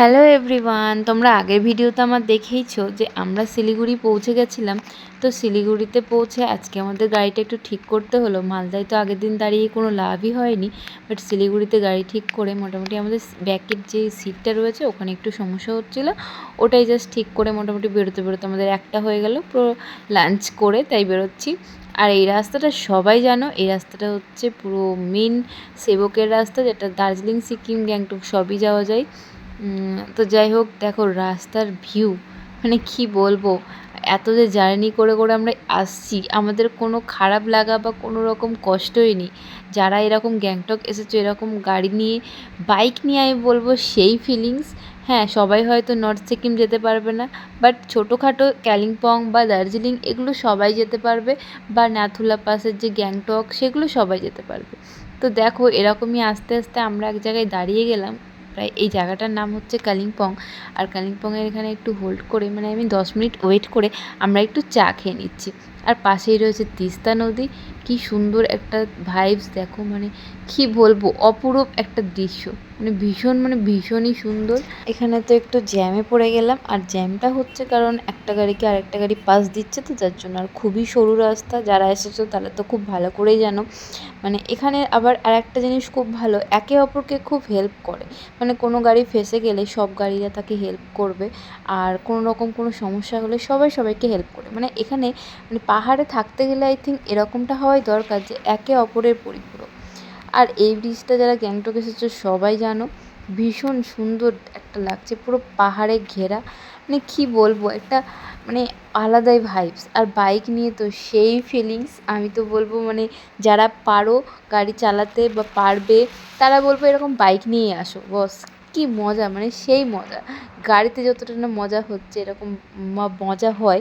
Hello everyone তোমরা আগের ভিডিওতে আমার দেখেইছো যে আমরা শিলিগুড়ি পৌঁছে গেছিলাম। তো শিলিগুড়িতে পৌঁছে আজকে আমাদের গাড়িটা একটু ঠিক করতে হলো। মালদায় তো আগের দিন দাঁড়িয়ে কোনো লাভই হয়নি বাট শিলিগুড়িতে গাড়ি ঠিক করে মোটামুটি আমাদের ব্যাকের যে সিটটা রয়েছে, ওখানে একটু সমস্যা হচ্ছিল। ওটাই জাস্ট ঠিক করে মোটামুটি বেরোতে বেরোতে আমাদের একটা হয়ে গেল। পুরো লাঞ্চ করে তাই বেরোচ্ছি। আর এই রাস্তাটা সবাই জানো, এই রাস্তাটা হচ্ছে পুরো মেন সেবকের রাস্তা, যেটা দার্জিলিং, সিকিম, গ্যাংটক সবই যাওয়া যায়। তো যাই হোক, দেখো রাস্তার ভিউ মানে কি বলব? এত যে জার্নি করে করে আমরা আসছি, আমাদের কোনো খারাপ লাগা বা কোনো রকম কষ্টই নেই। যারা এরকম গ্যাংটক এসেছে, এরকম গাড়ি নিয়ে বাইক নিয়ে আমি বলব সেই ফিলিংস হ্যাঁ সবাই হয়তো নর্থ সিকিম যেতে পারবে না বাট ছোটোখাটো কালিম্পং বা দার্জিলিং এগুলো সবাই যেতে পারবে, বা নাথুলা পাসের যে গ্যাংটক, সেগুলো সবাই যেতে পারবে। তো দেখো, এরকমই আস্তে আস্তে আমরা এক জায়গায় দাঁড়িয়ে গেলাম। প্রায় এই জায়গাটার নাম হচ্ছে কালিম্পং। আর কালিম্পংয়ের এখানে একটু হোল্ড করে মানে আমি দশ মিনিট ওয়েট করে আমরা একটু চা খেয়ে নিচ্ছি। আর পাশেই রয়েছে তিস্তা নদী। কি সুন্দর একটা ভাইবস দেখো মানে কি বলব, অপরূপ একটা দৃশ্য। মানে ভীষণ মানে ভীষণই সুন্দর। এখানে তো একটু জ্যামে পড়ে গেলাম। আর জ্যামটা হচ্ছে কারণ একটা গাড়িকে আরেকটা গাড়ি পাস দিচ্ছে তো, যার জন্য আর খুবই সরু রাস্তা। যারা এসেছ তারা তো খুব ভালো করেই জানো। মানে এখানে আবার আর একটা জিনিস খুব ভালো, একে অপরকে খুব হেল্প করে। মানে কোনো গাড়ি ফেসে গেলে সব গাড়িরা তাকে হেল্প করবে। আর কোনো রকম কোনো সমস্যা হলে সবাই সবাইকে হেল্প করে। মানে এখানে মানে পাহাড়ে থাকতে গেলে আই থিঙ্ক এরকমটা হওয়াই দরকার যে একে অপরের পরিপূরক। আর এই ব্রিজটা যারা গ্যাংটক এসেছ সবাই জানো, ভীষণ সুন্দর একটা লাগছে, পুরো পাহাড়ে ঘেরা। মানে কী বলব, একটা মানে আলাদাই ভাইবস আর বাইক নিয়ে তো সেই ফিলিংস আমি তো বলব মানে যারা পারো গাড়ি চালাতে বা পারবে, তারা বলব এরকম বাইক নিয়েই আসো। বস, কী মজা মানে সেই মজা। গাড়িতে যতটা না মজা হচ্ছে, এরকম মজা হয়,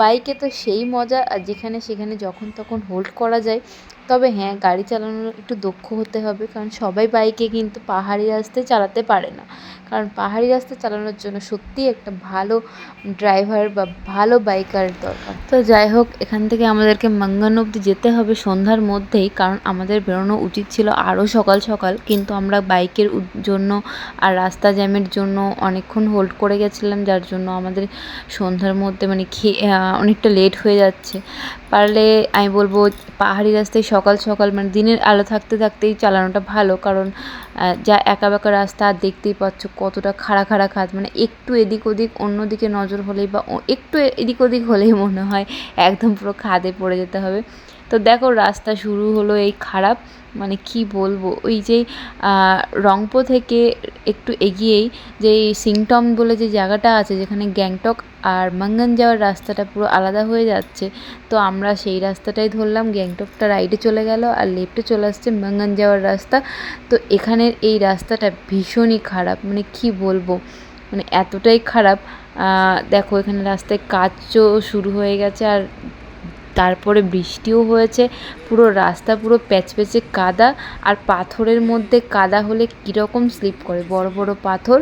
বাইকে তো সেই মজা, আর যেখানে সেখানে যখন তখন হোল্ড করা যায়। তবে হ্যাঁ গাড়ি চালানোর একটু দক্ষ হতে হবে, কারণ সবাই বাইকে কিন্তু পাহাড়ি রাস্তায় চালাতে পারে না। কারণ পাহাড়ি রাস্তা চালানোর জন্য সত্যিই একটা ভালো ড্রাইভার বা ভালো বাইকার দরকার। তো যাই হোক, এখান থেকে আমাদেরকে মাঙ্গান অবধি যেতে হবে সন্ধ্যার মধ্যেই, কারণ আমাদের বেরোনো উচিত ছিল আরও সকাল সকাল। কিন্তু আমরা বাইকের জন্য আর রাস্তা জ্যামের জন্য অনেকক্ষণ হোল্ড করে গেছিলাম, যার জন্য আমাদের সন্ধ্যার মধ্যে মানে খেয়ে অনেকটা লেট হয়ে যাচ্ছে। পারলে আমি বলব পাহাড়ি রাস্তায় সকাল সকাল মানে দিনের আলো থাকতে থাকতেই চালানোটা ভালো, কারণ যা একা বেঁকা রাস্তা আর দেখতেই পাচ্ছ কতটা খাড়া খাড়া খাদ। মানে একটু এদিক ওদিক অন্যদিকে নজর হলেই বা একটু এদিক ওদিক হলেই মনে হয় একদম পুরো খাদে পড়ে যেতে হবে। তো দেখো রাস্তা শুরু হলো এই খারাপ মানে কি বলব? ওই যে রংপো থেকে একটু এগিয়েই যে সিংটম বলে যে জায়গাটা আছে, যেখানে গ্যাংটক আর মাঙ্গান যাওয়ার রাস্তাটা পুরো আলাদা হয়ে যাচ্ছে, তো আমরা সেই রাস্তাটাই ধরলাম। গ্যাংটকটা রাইটে চলে গেল আর লেফটে চলে আসছে মাঙ্গান যাওয়ার রাস্তা। তো এখানের এই রাস্তাটা ভীষণই খারাপ মানে কি বলব? মানে এতটাই খারাপ দেখো এখানে রাস্তায় কাজও শুরু হয়ে গেছে আর তারপরে বৃষ্টিও হয়েছে, পুরো রাস্তা পুরো প্যাচপ্যাচে কাদা আর পাথরের মধ্যে কাদা হলে কীরকম স্লিপ করে, বড় বড় পাথর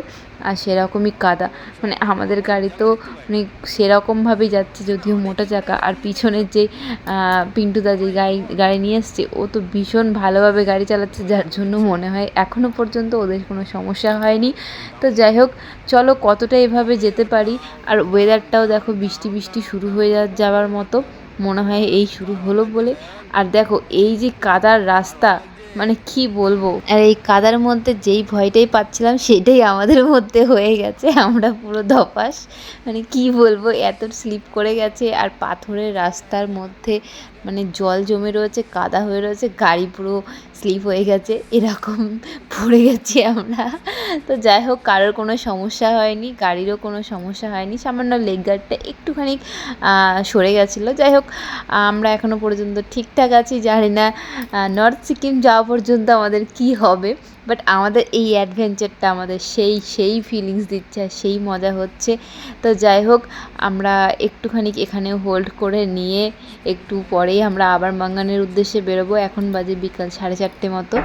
আর সেরকমই কাদা। মানে আমাদের গাড়ি তো মানে সেরকমভাবেই যাচ্ছে, যদিও মোটা চাকা। আর পিছনের যে পিন্টুদা যে গাড়ি গাড়ি নিয়ে এসছে, ও তো ভীষণ ভালোভাবে গাড়ি চালাচ্ছে, যার জন্য মনে হয় এখনও পর্যন্ত ওদের কোনো সমস্যা হয়নি। তো যাই হোক, চলো কতটা এভাবে যেতে পারি। আর ওয়েদারটাও দেখো, বৃষ্টি বৃষ্টি শুরু হয়ে যাওয়ার মতো। মনে হয় এই শুরু হলো বলে। আর দেখো এই যে কাদার রাস্তা মানে কি বলব? আর এই কাদার মধ্যে যেই ভয়টাই পাচ্ছিলাম, সেটাই আমাদের মধ্যে হয়ে গেছে। আমরা পুরো ধপাস। মানে কি বলব, এত স্লিপ করে গেছে। আর পাথরের রাস্তার মধ্যে মানে জল জমে রয়েছে, কাদা হয়ে রয়েছে, গাড়ি পুরো স্লিপ হয়ে গেছে। এরকম পড়ে গেছি আমরা। তো যাই হোক, কারোর কোনো সমস্যা হয়নি, গাড়িরও কোনো সমস্যা হয়নি। সামান্য লেগ গার্ডটা একটুখানি সরে গেছিল। যাই হোক, আমরা এখনও পর্যন্ত ঠিকঠাক আছি। জানি না নর্থ সিকিম যাওয়া পর্যন্ত আমাদের কি হবে বাট আমাদের এই অ্যাডভেঞ্চারটা আমাদের সেই সেই ফিলিংস দিচ্ছে আর সেই মজা হচ্ছে। তো যাই হোক আমরা একটুখানি এখানে হোল্ড করে নিয়ে একটু পরেই আমরা আবার মাঙ্গানের উদ্দেশ্যে বেরোবো। এখন বাজে বিকাল সাড়ে চারটে মতো।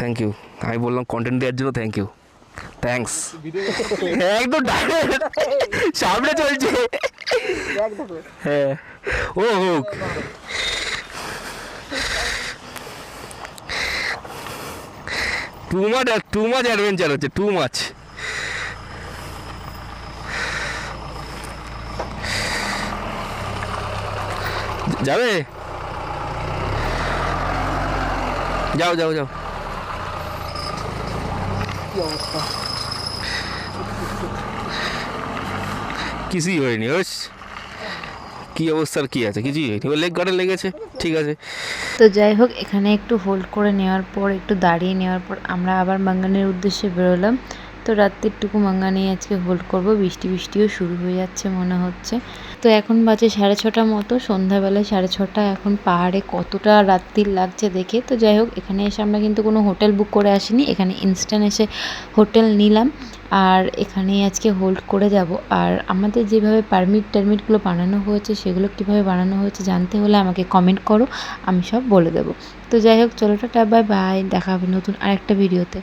থ্যাংক ইউ আমি বললাম কন্টেন্ট দেওয়ার জন্য থ্যাংক ইউ থ্যাঙ্কস একদম। সামনে চলছে। হ্যাঁ। ও হোক too much too much adventure হচ্ছে টু মাছ যাবে? যাও যাও যাও। কিছুই হয়নি কি অবস্থার কি আছে? কিছুই হয়নি। ও লেগ গার্ডে লেগেছে। ঠিক আছে। তো যাই হোক, এখানে একটু হোল্ড করে নেওয়ার পর, একটু দাঁড়িয়ে নেওয়ার পর আমরা আবার মাঙ্গানের উদ্দেশ্যে বেরোলাম। তো রাত্রিরটুকু মাঙ্গানি আজকে হোল্ড করব। বৃষ্টি, বৃষ্টিও শুরু হয়ে যাচ্ছে মনে হচ্ছে। তো এখন বাজে সাড়ে ছটা মতো সন্ধ্যাবেলায় সাড়ে ছটা। এখন পাহাড়ে কতটা রাত্রি লাগছে দেখে। তো যাই হোক, এখানে এসে আমরা কিন্তু কোনো হোটেল বুক করে আসিনি। এখানে ইনস্ট্যান্ট এসে হোটেল নিলাম। আর এখানেই আজকে হোল্ড করে যাব। আর আমাদের যেভাবে পারমিট টারমিটগুলো বানানো হয়েছে, সেগুলো কীভাবে বানানো হয়েছে জানতে হলে আমাকে কমেন্ট করো। আমি সব বলে দেবো। তো যাই হোক, চলো টাটা বাই বাই দেখা হবে নতুন আরেকটা ভিডিওতে